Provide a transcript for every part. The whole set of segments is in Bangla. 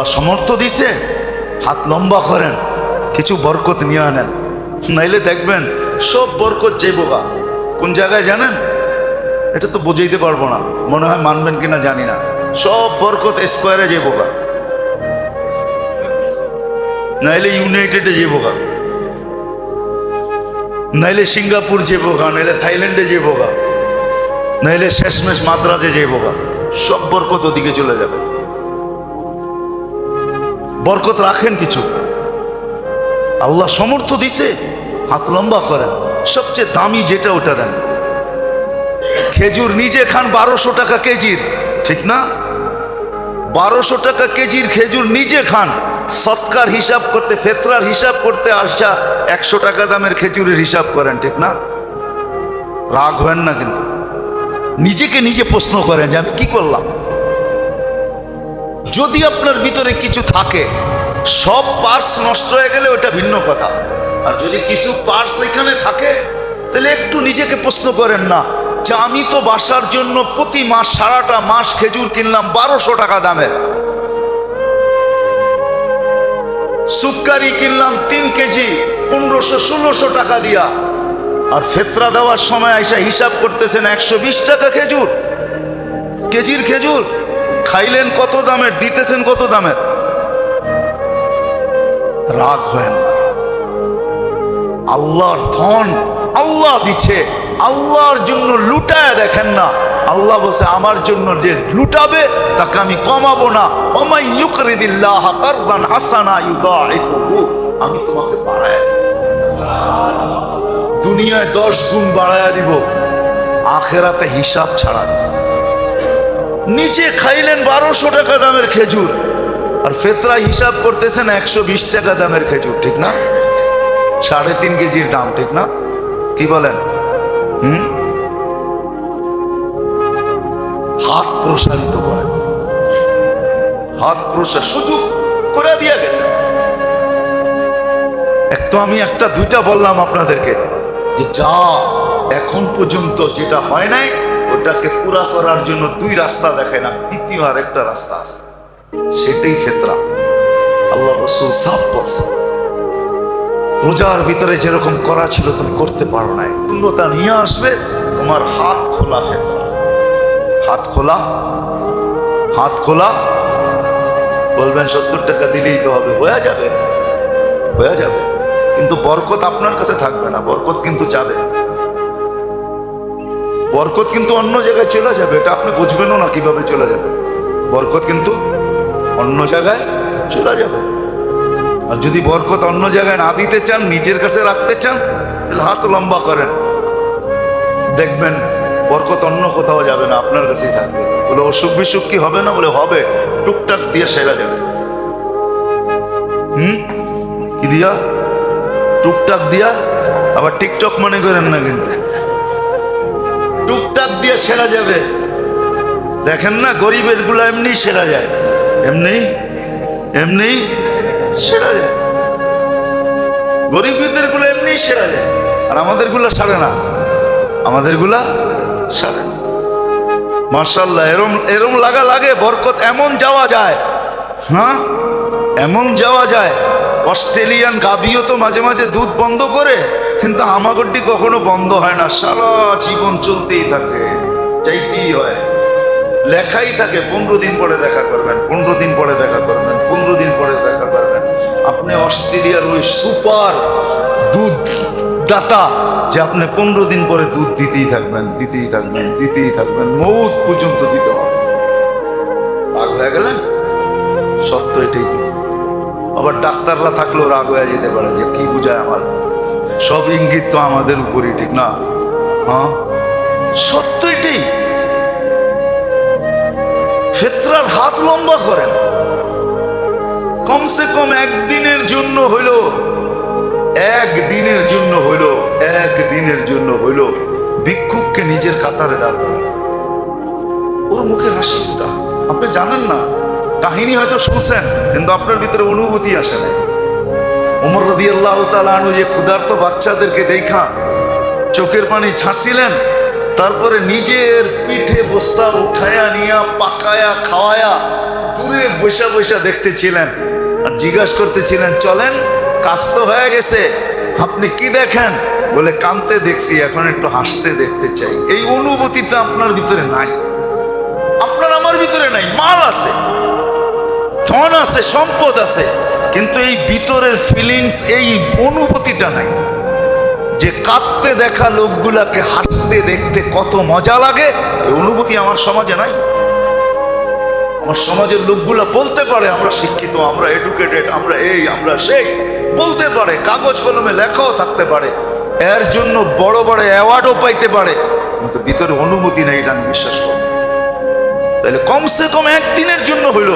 আল্লাহ সমর্থ দিছে, হাত লম্বা করেন, কিছু বরকত নিয়ে আনেন। নাইলে দেখবেন সব বরকত যে বোকা। কোন জায়গায় জানেন? এটা তো বুঝাইতে পারব না, মনে হয় মানবেন কিনা জানি না। সব বরকত স্কোয়ারে যে বোকা। নাইলে ইউনাইটেডে যে বোকা। নাইলে সিঙ্গাপুর যে বোকা, নাইলে থাইল্যান্ডে যে বোকা। নাইলে শেষমেশ মাদ্রাজে যে বোকা। সব বরকত ওদিকে চলে যাবে। বরকত রাখেন কিছু। আল্লাহ সমর্থ দিছে, হাত লম্বা করেন। সবচেয়ে দামি যেটা, ওটা দেন। খেজুর নিজে খান বারোশো টাকা কেজির, ঠিক না? বারোশো টাকা কেজির খেজুর নিজে খান। সৎকার হিসাব করতে, ফেতরার হিসাব করতে আসা একশো টাকা দামের খেজুরের হিসাব করেন, ঠিক না? রাগ হয় না কিন্তু। নিজেকে নিজে প্রশ্ন করেন যে, আমি কি করলাম? যদি আপনার ভিতরে কিছু থাকে, সব পার্স নষ্ট হয়ে গেলে ওটা ভিন্ন কথা। আর যদি কিছু পার্স এখানে থাকে, তাহলে একটু নিজেকে প্রশ্ন করেন না, যে আমি তো বাসার জন্য প্রতি মাস, সারাটা মাস খেজুর কিনলাম বারোশো টাকা দামের সুপকারি কিনলাম তিন কেজি, পনেরোশো, ষোলোশো টাকা দিয়া। আর ফেতরা দেওয়ার সময় আইসা হিসাব করতেছেন একশো বিশ টাকা খেজুর। কেজির খেজুর খাইলেন কত দামের, দিতেছেন কত দামের? রাগ হয় না। আল্লাহর ধন আল্লাহ দিছে আল্লাহর জন্য লুটায় দেখেন না। আল্লাহ বলছে, আমার জন্য যে লুটাবে, তাকে আমি কমাবো না। আমি তোমাকে বাড়ায় দুনিয়ায় দশ গুণ বাড়ায় দিব। আখেরাতে হিসাব ছাড়া দিব। নিচে খাইলেন বারোশো টাকা দামের খেজুর। আর ফেতরা হিসাব করতেছেন একশো বিশ টাকা দামের খেজুর, ঠিক না? সাড়ে তিন কেজির দাম, ঠিক না? কি বলেন? হুম? হাত প্রসারিত করে হাত প্রসার সুযোগ করে দিয়া গেছে। এক তো আমি একটা দুইটা বললাম আপনাদেরকে, যে যা এখন পর্যন্ত যেটা হয় নাই ওটাকে পুরা করার জন্য দুই রাস্তা দেখায় না তৃতীয় আর একটা রাস্তা আছে। সেটাই ফেতরা। আল্লাহ রসুল সাফ বলছে রোজার ভিতরে যেরকম করা ছিল তুমি করতে পারো নাই। পূর্ণতা নিয়ে আসবে, তোমার হাত খোলা ফেতরা। হাত খোলা হাত খোলা। বলবেন, সত্তর টাকা দিলেই তো হবে, হয়ে যাবে। হয়ে যাবে। কিন্তু বরকত আপনার কাছে থাকবে না, বরকত কিন্তু যাবে। বরকত কিন্তু অন্য জায়গায় চলে যাবে, এটা আপনি বুঝবেনও না কীভাবে চলে যাবে। বরকত কিন্তু অন্য জায়গায় চলে যাবে। আর যদি বরকত অন্য জায়গায় না দিতে চান, নিজের কাছে রাখতে চান, তাহলে হাত লম্বা করেন। দেখবেন বরকত অন্য কোথাও যাবে না, আপনার কাছেই থাকবে। বলে অসুখ বিসুখ কি হবে না? বলে হবে, টুকটাক দিয়ে সেরা যাবে। হুম? কি দিয়া? টুকটাক দিয়া? আবার টিকটক মনে করেন না কিন্তু। টুকটাক দিয়ে সেরা যাবে। দেখেন না, গরিবেরগুলো এমনি সেরা যায়। এমনি এমনি সেরা যায়। গরিবদেরগুলো এমনি সেরা যায়। আর আমাদেরগুলো সারে না। আমাদেরগুলা সারে না। মার্শাল্লাহ এরম এরম লাগা লাগে, বরকত এমন যাওয়া যায়। হ্যাঁ? এমন যাওয়া যায়। অস্ট্রেলিয়ান গাভিও তো মাঝে মাঝে দুধ বন্ধ করে কিন্তু হামাগড্ডি কখনো বন্ধ হয় না। সারা জীবন চলতেই থাকে চাইতেই হয়। লেখাই থাকে, পনেরো দিন পরে দেখা করবেন, পনেরো দিন পরে দেখা করবেন, পনেরো দিন পরে দেখা করবেন। আপনি অস্ট্রেলিয়ার ওই সুপার দুধ দাতা যে আপনি পনেরো দিন পরে দুধ দিতেই থাকবেন দিতেই থাকবেন দিতেই থাকবেন, মৌত পর্যন্ত দিতে হবে। রাগ হয়ে গেলেন? সত্য এটাই আবার ডাক্তাররা থাকলেও রাগ হয়ে যেতে পারে যে, কি বুঝায় আমার? সব ইঙ্গিত তো আমাদের উপরই, ঠিক না? হ্যাঁ? সত্য এটাই। ফেতরার হাত লম্বা করেন। কমসে কম একদিনের জন্য হইল, একদিনের জন্য হইল, একদিনের জন্য হইল, ভিক্ষুককে নিজের কাতারে দাঁড় ওর মুখে হাসি ফুটা। আপনি জানেন না, কাহিনী হয়তো শুনছেন, কিন্তু আপনার ভিতরে অনুভূতি আসে না উমর রদি আল্লাহ তালু যে ক্ষুধার্ত বাচ্চাদেরকে দেখা চোখের পানি ছাঁচিলেন, তারপরে নিজের পিঠে বস্তা উঠায়া নিয়া, পাকায়া, খাওয়ায়া দূরে বৈশা বৈশা দেখতেছিলেন আর জিজ্ঞাসা করতেছিলেন, চলেন, কাজ তো হয়ে গেছে, আপনি কি দেখেন? বলে, কানতে দেখছি, এখন একটু হাসতে দেখতে চাই। এই অনুভূতিটা আপনার ভিতরে নাই। আপনার আমার ভিতরে নাই, মাল আছে। ধন আছে, সম্পদ আছে, কিন্তু এই ভিতরের ফিলিংস এই অনুভূতিটা নাই। যে কাঁদতে দেখা লোকগুলাকে, হাসতে দেখতে কত মজা লাগে, এই অনুভূতি আমার সমাজে নাই। আমার সমাজের লোকগুলা বলতে পারে, আমরা শিক্ষিত, আমরা এডুকেটেড আমরা এই, আমরা সেই। বলতে পারে, কাগজ কলমে লেখাও থাকতে পারে। এর জন্য বড় বড় অ্যাওয়ার্ডও পাইতে পারে। কিন্তু ভিতরে অনুমতি নেই, এটা আমি বিশ্বাস করি। তাহলে কমসে কম একদিনের জন্য হইল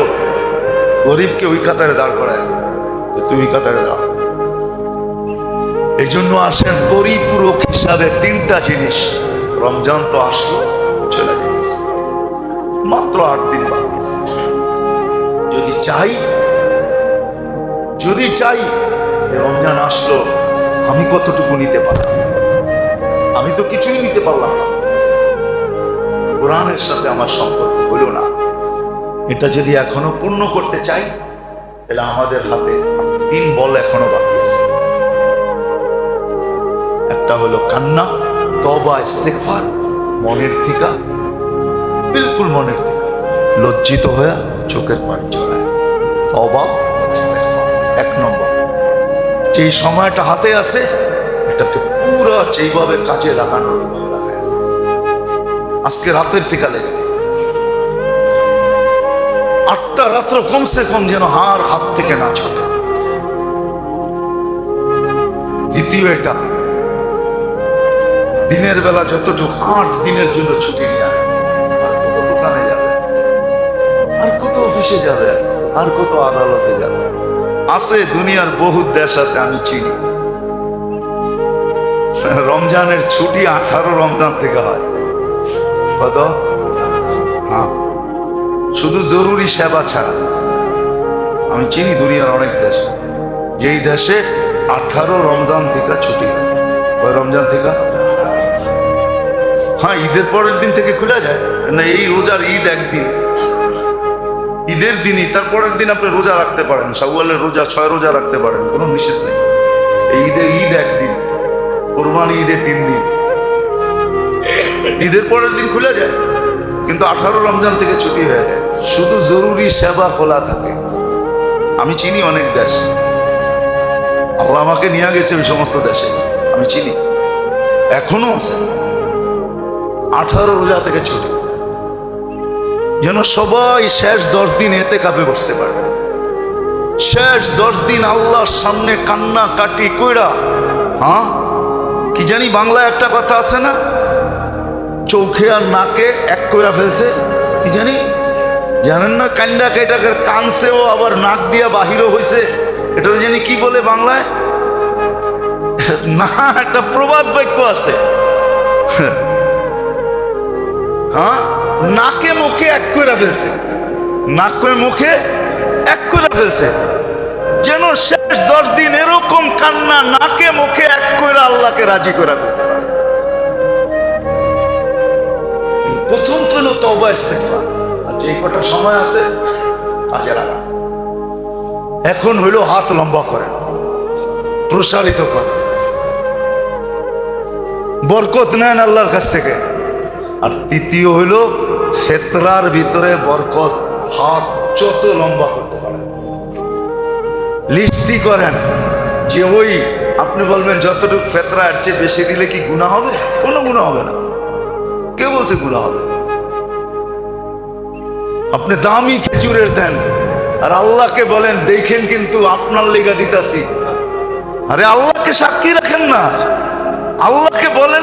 গরিবকে ওই কাতারে দাঁড় করায়। তুই ওই কাতারে দাঁড়া। এই জন্য আসেন পরিপূরক হিসাবে তিনটা জিনিস। রমজান তো আসলো, চলে যেতেছে মাত্র আট দিন বাকি যদি চাই যদি চাই রমজান আসলো, আমি কতটুকু নিতে পারলাম? আমি তো কিছুই নিতে পারলাম কোরআনের সাথে আমার সম্পর্ক হইল না। এটা যদি এখনও পূর্ণ করতে চাই, তাহলে আমাদের হাতে তিন বল এখনও বাকি আছে একটা হলো কান্না তবা ইস্তেকফার মনের থিকা, বিলকুল মনের থিকা, লজ্জিত হয়ে চোখের পানি চড়ায় তবা ইস্তেগফার। এক নম্বর যেই সময়টা হাতে আছে, এটাকে পুরো যেইভাবে কাজে লাগানোর আজকে রাতের থিকা লেগে। আটটা রাত্র কমসে কম যেন হার হাত থেকে না ছটে। দ্বিতীয় এটা, দিনের বেলা যতটুকু আট দিনের জন্য ছুটি নিয়ে কত দোকানে যাবে, আর কত অফিসে যাবে, আর কত আদালতে যাবে। আছে, দুনিয়ার বহু দেশ আছে, আমি চিনি। রমজানের ছুটি আঠারো রমজান থেকে হয়। কত? হ্যাঁ শুধু জরুরি সেবা ছাড়া। আমি চিনি দুনিয়ার অনেক দেশ। যেই দেশে আঠারো রমজান থেকে ছুটি ওই রমজান থেকে? হ্যাঁ ঈদের পরের দিন থেকে খুলে যায়। না, এই রোজার ঈদ একদিন। ঈদের দিনই, তার পরের দিন আপনি রোজা রাখতে পারেন। শাওয়ালের রোজা, ছয় রোজা রাখতে পারেন, কোনো নিষেধ নেই। এই ঈদের ঈদ একদিন, কোরবানি ঈদের তিন দিন। ঈদের পরের দিন খুলে যায়, কিন্তু আঠারো রমজান থেকে ছুটি হয়ে যায়। শুধু জরুরি সেবা খোলা থাকে। আমি চিনি অনেক দেশ। আল্লাহ আমাকে নিয়ে গেছে ওই সমস্ত দেশে। আমি চিনি। এখনও আছে। আঠারো রোজা থেকে ছুটি। যেন সবাই শেষ দশ দিন এতে কাপে বসতে পারে। শেষ দশ দিন আল্লাহর সামনে কান্না কাটি কইরা হ্যাঁ? কি জানি বাংলায় একটা কথা আছে না? চোখে আর নাকে এক কইরা ফেলছে। কি জানি? জানেন না কান্ডা কেটাকে কানছেও আবার নাক দিয়া বাহিরও হয়েছে এটা জানি কি বলে বাংলায়? না, একটা প্রবাদ বাক্য আছে। হ্যাঁ? নাকে মুখে এক করে ফেলছে। নাকে মুখে এক করে ফেলছে। যেন শেষ দশ দিন এরকম কান্না নাকে মুখে এক করে আল্লাহকে রাজি করে ফেলতে পারে প্রথম তো হলো তবা ইস্তেগফার। আর যে কটা সময় আছে কাজে লাগা এখন হইল হাত লম্বা করেন, প্রসারিত করেন। বরকত নেন আল্লাহর কাছ থেকে। আর তৃতীয় হইল ফেতরার ভিতরে বরকত, হাত যত লম্বা করতে পারেন। লিস্টি করেন, যে ওই আপনি বলবেন যতটুকু ফেতরা এর চেয়ে বেশি দিলে কি গুণা হবে? কোনো গুণা হবে না। কে বলছে গুণা হবে? আপনি দামি খেজুরের দেন। আর আল্লাহকে বলেন, দেখেন কিন্তু আপনার লেগা দিতাছি। আরে আল্লাহকে সাক্ষী রাখেন না। আল্লাহকে বলেন